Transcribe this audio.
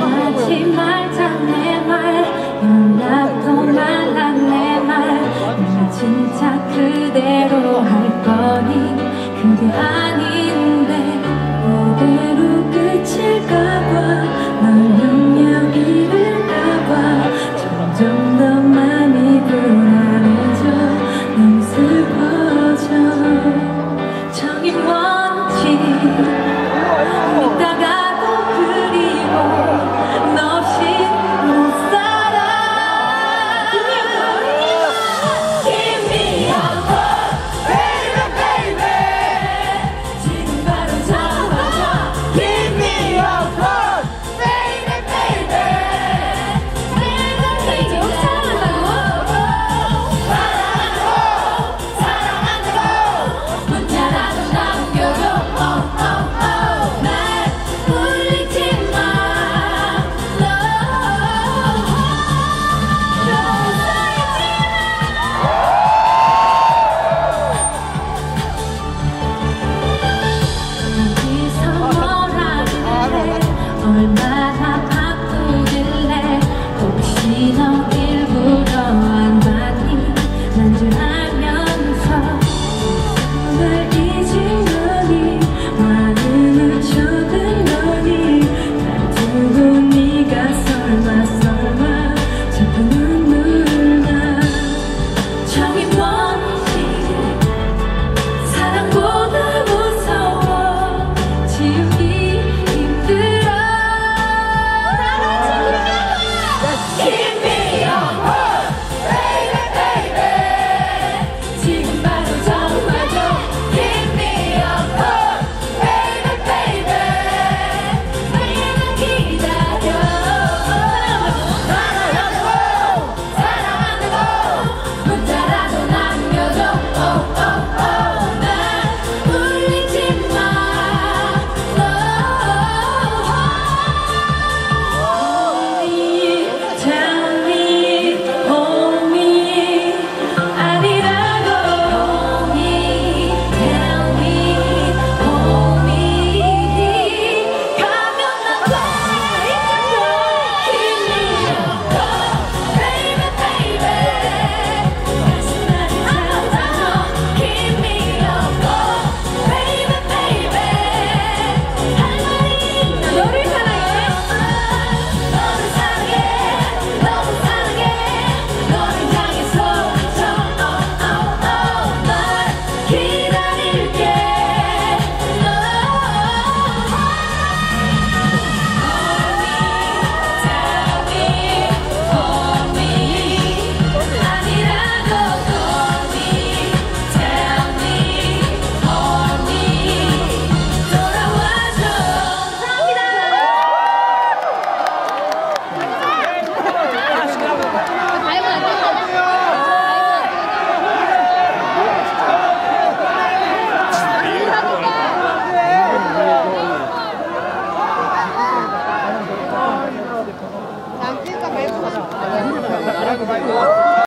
하지 말자 내말. 연락도 말라 내말. 내가 진짜 그대로 할 거니. 그대 알 Hey,